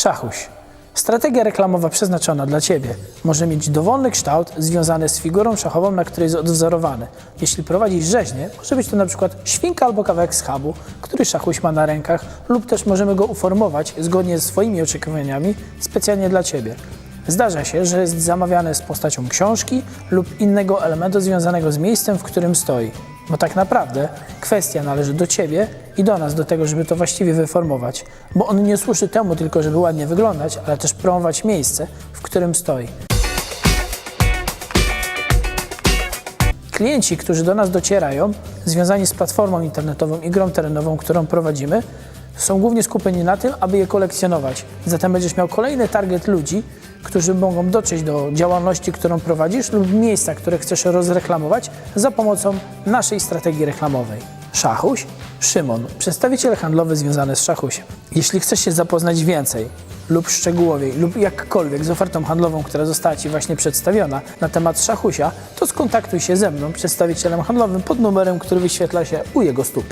Szachuś. Strategia reklamowa przeznaczona dla Ciebie może mieć dowolny kształt związany z figurą szachową, na której jest odwzorowany. Jeśli prowadzisz rzeźnię, może być to na przykład świnka albo kawałek schabu, który szachuś ma na rękach, lub też możemy go uformować zgodnie z Twoimi oczekiwaniami specjalnie dla Ciebie. Zdarza się, że jest zamawiane z postacią książki lub innego elementu związanego z miejscem, w którym stoi. Bo tak naprawdę kwestia należy do Ciebie i do nas, do tego, żeby to właściwie wyformować. Bo on nie służy temu tylko, żeby ładnie wyglądać, ale też promować miejsce, w którym stoi. Klienci, którzy do nas docierają, związani z platformą internetową i grą terenową, którą prowadzimy, są głównie skupieni na tym, aby je kolekcjonować. Zatem będziesz miał kolejny target ludzi, którzy mogą dotrzeć do działalności, którą prowadzisz lub miejsca, które chcesz rozreklamować za pomocą naszej strategii reklamowej. Szachuś, Szymon, przedstawiciel handlowy związany z Szachusiem. Jeśli chcesz się zapoznać więcej lub szczegółowiej lub jakkolwiek z ofertą handlową, która została Ci właśnie przedstawiona na temat Szachusia, to skontaktuj się ze mną, przedstawicielem handlowym pod numerem, który wyświetla się u jego stóp.